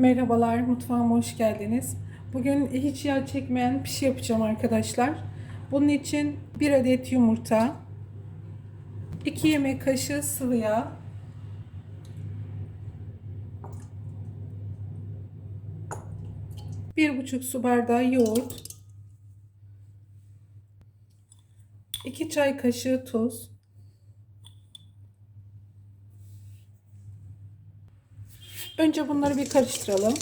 Merhabalar, mutfağıma hoş geldiniz. Bugün hiç yağ çekmeyen pişi yapacağım arkadaşlar. Bunun için 1 adet yumurta, 2 yemek kaşığı sıvı yağ, bir buçuk su bardağı yoğurt, 2 çay kaşığı tuz, Önce bunları bir karıştıralım.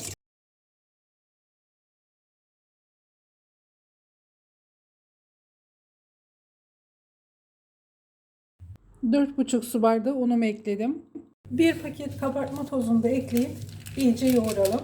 Dört buçuk su bardağı unumu ekledim. Bir paket kabartma tozunu da ekleyip iyice yoğuralım.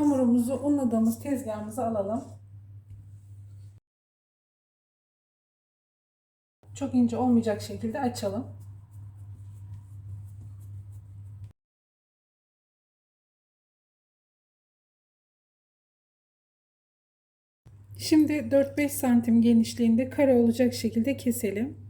Hamurumuzu unladığımız tezgahımıza alalım. Çok ince olmayacak şekilde açalım. Şimdi 4-5 santim genişliğinde kare olacak şekilde keselim.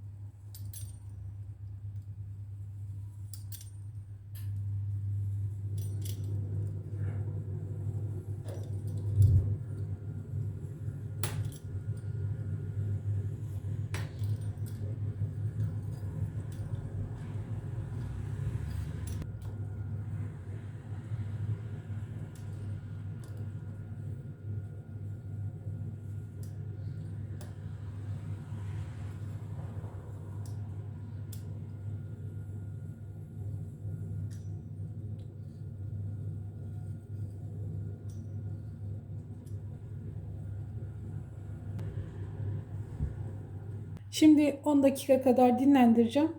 Şimdi 10 dakika kadar dinlendireceğim.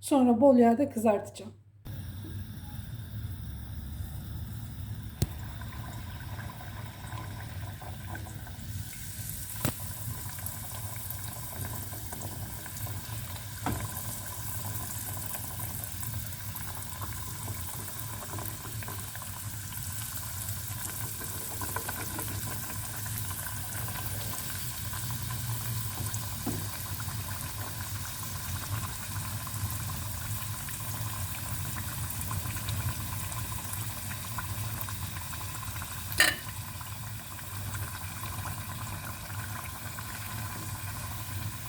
Sonra bol yağda kızartacağım.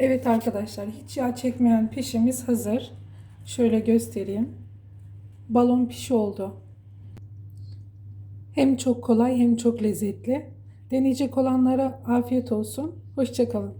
Evet arkadaşlar hiç yağ çekmeyen pişimiz hazır. Şöyle göstereyim. Balon pişi oldu. Hem çok kolay hem çok lezzetli. Deneyecek olanlara afiyet olsun. Hoşçakalın.